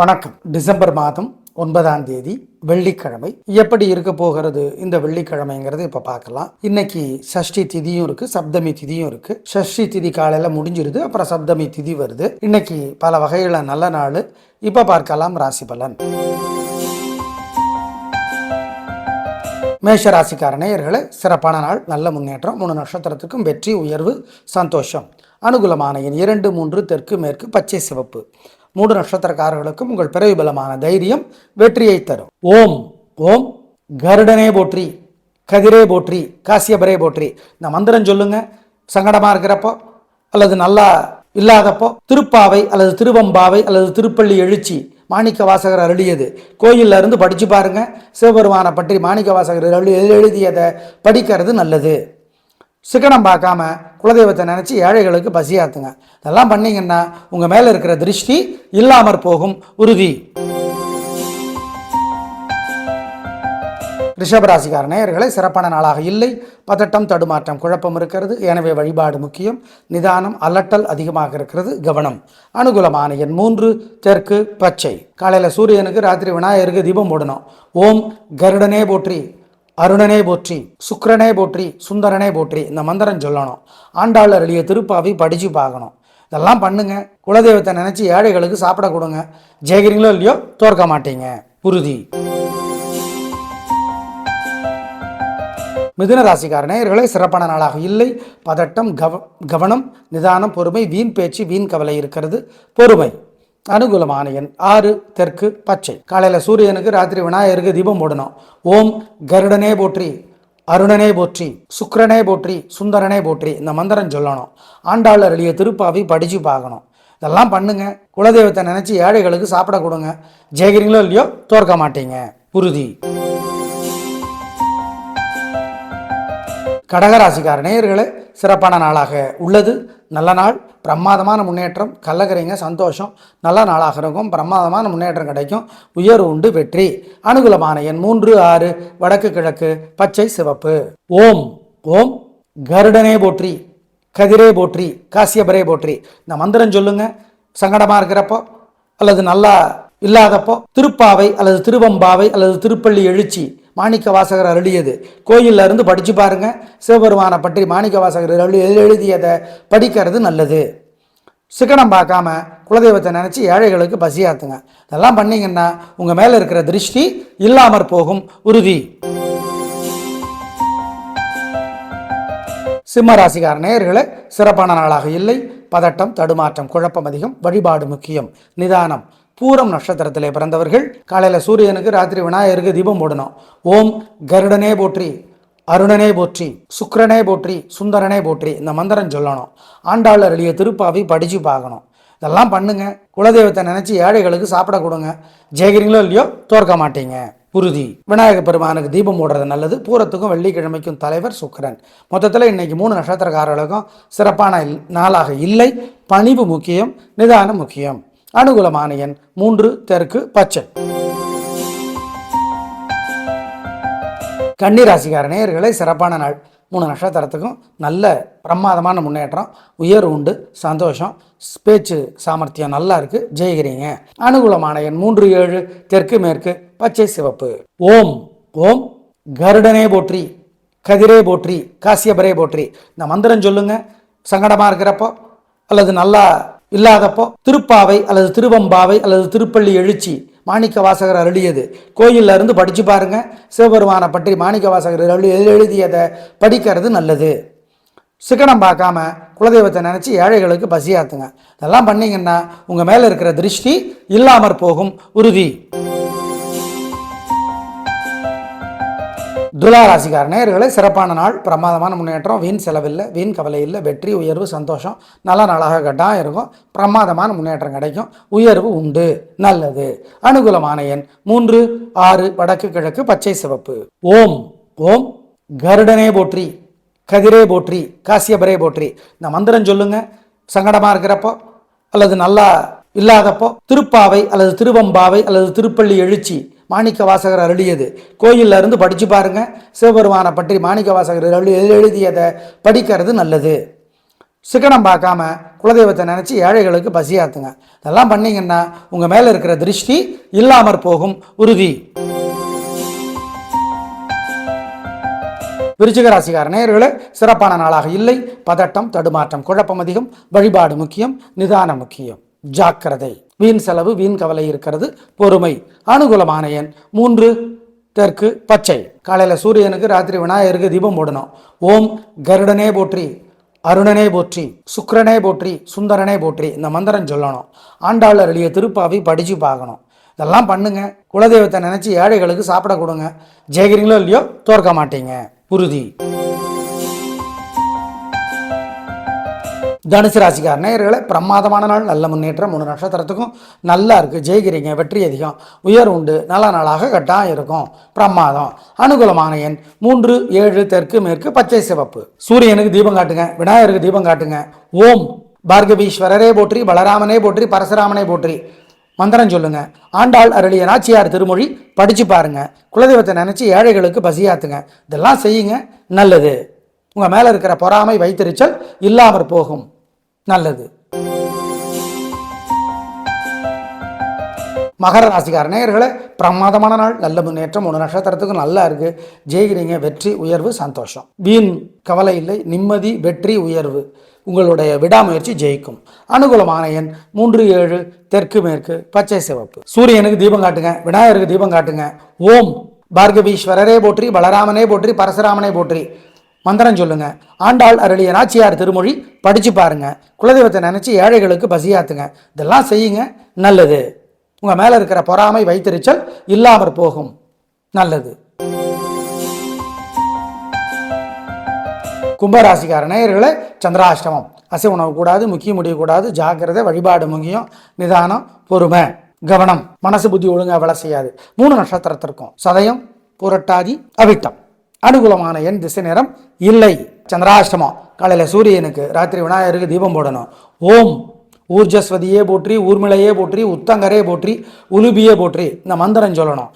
வணக்கம். டிசம்பர் மாதம் ஒன்பதாம் தேதி வெள்ளிக்கிழமை. எப்படி இருக்க போகிறது இந்த வெள்ளிக்கிழமைங்கிறது இப்போ பார்க்கலாம். இன்னைக்கு சஷ்டி திதியும் இருக்கு சப்தமி திதியும் இருக்கு. சஷ்டி திதி காலையில் முடிஞ்சிருது அப்புறம் சப்தமி திதி வருது. இன்னைக்கு பல வகையில் நல்ல நாள். இப்போ பார்க்கலாம் ராசி பலன். மேஷ ராசிக்கார நேயர்களே சிறப்பான நாள் நல்ல முன்னேற்றம் மூணு நட்சத்திரத்துக்கும் வெற்றி உயர்வு சந்தோஷம். அனுகூலமான எண் இரண்டு மூன்று தெற்கு மேற்கு பச்சை சிவப்பு. மூடு நட்சத்திரக்காரர்களுக்கும் உங்கள் பிறவி பலமான தைரியம் வெற்றியை தரும். ஓம் ஓம் கருடனே போற்றி கதிரே போற்றி காசியபரே போற்றி. இந்த மந்திரம் சொல்லுங்க. சங்கடமா இருக்கிறப்போ அல்லது நல்லா இல்லாதப்போ திருப்பாவை அல்லது திருவம்பாவை அல்லது திருப்பள்ளி எழுச்சி மாணிக்க வாசகர் அருளியது. கோயிலில் இருந்து படித்து பாருங்கள் சிவபெருமானை பற்றி மாணிக்க வாசகர் எழுதியதை படிக்கிறது நல்லது. சிக்கனம் பார்க்காம குலதெய்வத்தை நினச்சி ஏழைகளுக்கு பசியாத்துங்க இதெல்லாம் பண்ணிங்கன்னா உங்கள் மேலே இருக்கிற திருஷ்டி இல்லாமற் போகும். உறுதி. ரிஷபராசிகார நேயர்களை சிறப்பான நாளாக இல்லை. பதட்டம் தடுமாற்றம் குழப்பம் இருக்கிறது. எனவே வழிபாடு முக்கியம். நிதானம் அலட்டல் அதிகமாக இருக்கிறது. கவனம். அனுகூலமான எண் மூன்று தெற்கு பச்சை. காலையில் சூரியனுக்கு ராத்திரி விநாயகருக்கு தீபம் போடணும். ஓம் கருடனே போற்றி. அருணனே போற்றி சுக்கரனே போற்றி சுந்தரனே போற்றி இந்த மந்திரம் சொல்லணும். ஆண்டாள் அருளிய திருப்பாவி படித்து பார்க்கணும். இதெல்லாம் பண்ணுங்க. குலதெய்வத்தை நினச்சி ஏழைகளுக்கு சாப்பிட கொடுங்க. ஜெயிக்கிறீங்களோ இல்லையோ தோற்க மாட்டீங்க. உறுதி. மிதுன ராசிக்கார நேயர்களே சிறப்பான நாளாக இல்லை. பதட்டம் கவ கவனம் நிதானம் பொறுமை வீண் பேச்சு வீண் கவலை இருக்கிறது. பொறுமை. அனுகூலமான எண் ஆறு தெற்கு பச்சை. காலையில் சூரியனுக்கு ராத்திரி விநாயகருக்கு தீபம் போடணும். ஓம் கருடனே போற்றி அருணனே போற்றி சுக்கரனே போற்றி சுந்தரனே போற்றி இந்த மந்திரம் சொல்லணும். ஆண்டாள் அருளிய திருப்பாவி படித்து பார்க்கணும். இதெல்லாம் பண்ணுங்க. குலதெய்வத்தை நினச்சி ஏழைகளுக்கு சாப்பிட கொடுங்க. ஜெயகிரிங்களோ இல்லையோ தோற்க மாட்டீங்க. உறுதி. கடகராசிக்கார நேயர்களே சிறப்பான நாளாக உள்ளது. நல்ல நாள். பிரமாதமான முன்னேற்றம் கள்ளகரைங்க சந்தோஷம் நல்ல நாளாக இருக்கும் பிரமாதமான முன்னேற்றம் கிடைக்கும் உயர்வு உண்டு வெற்றி. அனுகூலமான எண் மூன்று ஆறு வடக்கு கிழக்கு பச்சை சிவப்பு. ஓம் ஓம் கருடனே போற்றி கதிரே போற்றி காசியபரே போற்றி. இந்த மந்திரம் சொல்லுங்க சங்கடமாக இருக்கிறப்போ அல்லது நல்லா இல்லாதப்போ திருப்பாவை அல்லது திருவம்பாவை அல்லது திருப்பள்ளி எழுச்சி மாணிக்க வாசகர் அருளியது. கோயிலில் இருந்து படித்து பாருங்கள் சிவபெருமானை பற்றி மாணிக்க வாசகர் எழு எழுதியதை படிக்கிறது நல்லது. சிக்கனம் பார்க்காம குலதெய்வத்தை நினச்சி ஏழைகளுக்கு பசியாத்துங்க. இதெல்லாம் பண்ணிங்கன்னா உங்கள் மேலே இருக்கிற திருஷ்டி இல்லாமற் போகும். உறுதி. சிம்ம ராசிகார நேயர்களே சிறப்பான நாளாக இல்லை. பதட்டம் தடுமாற்றம் குழப்பம் அதிகம். வழிபாடு முக்கியம். நிதானம். பூரம் நட்சத்திரத்திலே பிறந்தவர்கள் காலையில் சூரியனுக்கு ராத்திரி விநாயகருக்கு தீபம் போடணும். ஓம் கருடனே போற்றி அருணனே போற்றி சுக்கரனே போற்றி சுந்தரனே போற்றி இந்த மந்திரம் சொல்லணும். ஆண்டாள் அருளிய திருப்பாவி படித்து பார்க்கணும். இதெல்லாம் பண்ணுங்க. குலதெய்வத்தை நினச்சி ஏழைகளுக்கு சாப்பிட கொடுங்க. ஜெயிக்கிறீங்களோ இல்லையோ தோற்க மாட்டீங்க. உறுதி. விநாயகர் பெருமானுக்கு தீபம் போடுறது நல்லது. பூரத்துக்கும் வெள்ளிக்கிழமைக்கும் தலைவர் சுக்கரன். மொத்தத்தில் இன்னைக்கு மூணு நட்சத்திரக்காரர்களுக்கும் சிறப்பான இல்- நாளாக இல்லை. பணிவு முக்கியம் நிதானம் முக்கியம். அனுகூலமான எண் மூன்று தெற்கு பச்சை. கன்னிராசிக்கார நேயர்களை சிறப்பான நாள். மூணு நட்சத்திரத்துக்கும் நல்ல பிரமாதமான முன்னேற்றம் உயர்வு உண்டு சந்தோஷம் பேச்சு சாமர்த்தியம் நல்லா இருக்கு ஜெயிக்கிறீங்க. அனுகூலமான எண் மூன்று ஏழு தெற்கு மேற்கு பச்சை சிவப்பு. ஓம் ஓம் கருடனே போற்றி கதிரே போற்றி காசியபரே போற்றி. இந்த மந்திரம் சொல்லுங்க சங்கடமா இருக்கிறப்போ அல்லது நல்லா இல்லாதப்போ திருப்பாவை அல்லது திருவம்பாவை அல்லது திருப்பள்ளி எழுச்சி மாணிக்க வாசகர் அருளியது. கோயிலில் இருந்து படித்து பாருங்க. சிவபெருமானை பற்றி மாணிக்க வாசகர் அருளி எழுதியதை படிக்கிறது நல்லது. சிக்கனம் பார்க்காம குலதெய்வத்தை நினச்சி ஏழைகளுக்கு பசியாத்துங்க. இதெல்லாம் பண்ணிங்கன்னா உங்கள் மேலே இருக்கிற திருஷ்டி இல்லாமற் போகும் உறுதி. துலா ராசிக்கார சிறப்பான நாள் பிரமாதமான முன்னேற்றம் வீண் செலவில்லை வீண் கவலை இல்லை வெற்றி உயர்வு சந்தோஷம் நல்ல நாளாக கட்டாக இருக்கும் பிரமாதமான முன்னேற்றம் கிடைக்கும் உயர்வு உண்டு நல்லது. அனுகூலமான எண் மூன்று ஆறு வடக்கு கிழக்கு பச்சை சிவப்பு. ஓம் ஓம் கருடனே போற்றி கதிரே போற்றி காசியபரே போற்றி. இந்த மந்திரம் சொல்லுங்க சங்கடமாக இருக்கிறப்போ அல்லது நல்லா இல்லாதப்போ திருப்பாவை அல்லது திருவம்பாவை அல்லது திருப்பள்ளி எழுச்சி மாணிக்க வாசகர் அருளியது. கோயிலில் இருந்து படித்து பாருங்கள் சிவபெருமானை பற்றி மாணிக்க வாசகர் அருளி எழுதியதை படிக்கிறது நல்லது. சிக்கனம் பார்க்காம குலதெய்வத்தை நினச்சி ஏழைகளுக்கு பசியாத்துங்க இதெல்லாம் பண்ணிங்கன்னா உங்கள் மேலே இருக்கிற திருஷ்டி இல்லாமற் போகும். உறுதி. விருச்சிக நேயர்களே சிறப்பான நாளாக இல்லை. பதட்டம் தடுமாற்றம் குழப்பம் அதிகம். வழிபாடு முக்கியம். நிதானம் முக்கியம். ஜாக்கிரதை. வீண் செலவு வீண் கவலை இருக்கிறது பொறுமை. அனுகூலமான எண் மூன்று தெற்கு பச்சை. காலையில் சூரியனுக்கு ராத்திரி விநாயகருக்கு தீபம் போடணும். ஓம் கருடனே போற்றி அருணனே போற்றி சுக்கரனே போற்றி சுந்தரனே போற்றி இந்த மந்திரம் சொல்லணும். ஆண்டாள் அருளிய திருப்பாவி படித்து பார்க்கணும். இதெல்லாம் பண்ணுங்க. குலதெய்வத்தை நினச்சி ஏழைகளுக்கு சாப்பிட கொடுங்க. ஜெயிக்கிறீங்களோ இல்லையோ தோற்க மாட்டீங்க. உறுதி. தனுசு ராசிக்கார நேர்களை பிரமாதமான நாள் நல்ல முன்னேற்றம் மூணு நட்சத்திரத்துக்கும் நல்லா இருக்குது ஜெயிக்கிறீங்க வெற்றி அதிகம் உயர் உண்டு நல்ல நாளாக கட்டாயம் இருக்கும். பிரமாதம். அனுகூலமான எண் மூன்று ஏழு தெற்கு மேற்கு பச்சை சிவப்பு. சூரியனுக்கு தீபம் காட்டுங்க விநாயகருக்கு தீபம் காட்டுங்க. ஓம். பார்கவீஸ்வரரே போற்றி பலராமனே போற்றி பரசுராமனே போற்றி. மந்திரம் சொல்லுங்க. ஆண்டாள் அருளிய நாச்சியார் திருமொழி படிச்சு பாருங்க. குலதெய்வத்தை நினைச்சு ஏழைகளுக்கு பசியாத்துங்க. இதெல்லாம் செய்யுங்க நல்லது. உங்கள் மேலே இருக்கிற பொறாமை வைத்தறிச்சல் இல்லாமற் போகும். நல்லது. மகர ராசிக்கார நேயர்களே பிரமாதமான நாள். நல்ல முன்னேற்றம் மூணு நட்சத்திரத்துக்கும் நல்லா இருக்கு. ஜெயிக்கிறீங்க வெற்றி உயர்வு சந்தோஷம். வீண் கவலை இல்லை நிம்மதி வெற்றி உயர்வு. உங்களுடைய விடாமுயற்சி ஜெயிக்கும். அனுகூலமான எண் மூன்று ஏழு தெற்கு மேற்கு பச்சை சிவப்பு. சூரியனுக்கு தீபம் காட்டுங்க விநாயகருக்கு தீபம் காட்டுங்க. ஓம் பார்கவீஸ்வரரே போற்றி பலராமனே போற்றி பரசுராமனே போற்றி. மந்திரம் சொல்லுங்க. ஆண்டாள் அருளிய நாச்சியார் திருமொழி படிச்சு பாருங்க. குலதெய்வத்தை நினைச்சு ஏழைகளுக்கு பசியாத்துங்க. இதெல்லாம் செய்யுங்க. நல்லது. உங்க மேல இருக்கிற பொறாமை வைத்தறிச்சல் இல்லாமற் போகும். நல்லது. கும்பராசிக்கார நேயர்களே சந்திராஷ்டமம். அசை உணவு கூடாது முக்கிய முடியக்கூடாது ஜாக்கிரதை வழிபாடு முக்கியம் நிதானம் பொறுமை கவனம். மனசு புத்தி ஒழுங்கா வேலை செய்யாது. மூணு நட்சத்திரத்திற்கும் சதயம் புரட்டாதி அவிட்டம். அனுகூலமான எண் திசை நேரம் இல்லை. சந்திராஷ்டமம். காலையில் சூரியனுக்கு ராத்திரி விநாயகருக்கு தீபம் போடணும். ஓம். ஊர்ஜஸ்வதியே போற்றி ஊர்மிளையே போற்றி உத்தங்கரே போற்றி உலுபியே போற்றி. இந்த மந்திரம் சொல்லணும்.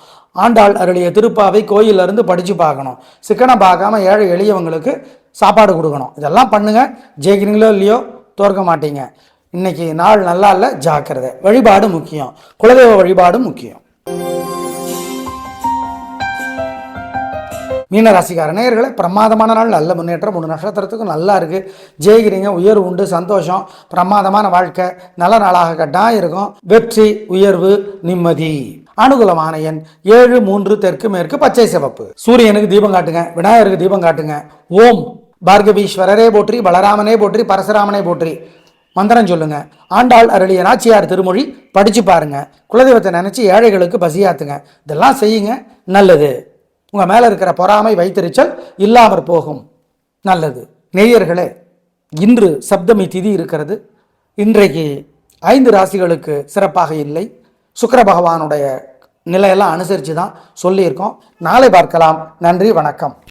ஆண்டாள் அருளிய திருப்பாவை கோயிலிருந்து படித்து பார்க்கணும். சிக்கனை பார்க்காம ஏழை எளியவங்களுக்கு சாப்பாடு கொடுக்கணும். இதெல்லாம் பண்ணுங்கள் ஜெயிக்கிறீங்களோ இல்லையோ தோற்க மாட்டீங்க. இன்னைக்கு நாள் நல்லா இல்லை ஜாக்கிரதை. வழிபாடு முக்கியம். குலதெய்வ வழிபாடு முக்கியம். மீன ராசிக்கார நேயர்களே பிரமாதமான நாள் நல்ல முன்னேற்றம் மூணு நட்சத்திரத்துக்கும் நல்லா இருக்கு. ஜெயிக்கிறீங்க உயர்வு உண்டு சந்தோஷம் பிரமாதமான வாழ்க்கை நல்ல நாளாக கட்டாயம் இருக்கும். வெற்றி உயர்வு நிம்மதி. அனுகூலமான எண் ஏழு மூன்று தெற்கு மேற்கு பச்சை சிவப்பு. சூரியனுக்கு தீபம் காட்டுங்க விநாயகருக்கு தீபம் காட்டுங்க. ஓம். பார்கவீஸ்வரரே போற்றி பலராமனே போற்றி பரசுராமனே போற்றி. மந்திரம் சொல்லுங்க. ஆண்டாள் அருளிய நாச்சியார் திருமொழி படிச்சு பாருங்க. குலதெய்வத்தை நினைச்சு ஏழைகளுக்கு பசியாத்துங்க. இதெல்லாம் செய்யுங்க நல்லது. உங்கள் மேலே இருக்கிற பொறாமை வைத்தறிச்சல் இல்லாமற் போகும். நல்லது. நேயர்களே இன்று சப்தமி திதி இருக்கிறது. இன்றைக்கு ஐந்து ராசிகளுக்கு சிறப்பாக இல்லை. சுக்கர பகவானுடைய நிலையெல்லாம் அனுசரித்து தான் சொல்லியிருக்கோம். நாளை பார்க்கலாம். நன்றி வணக்கம்.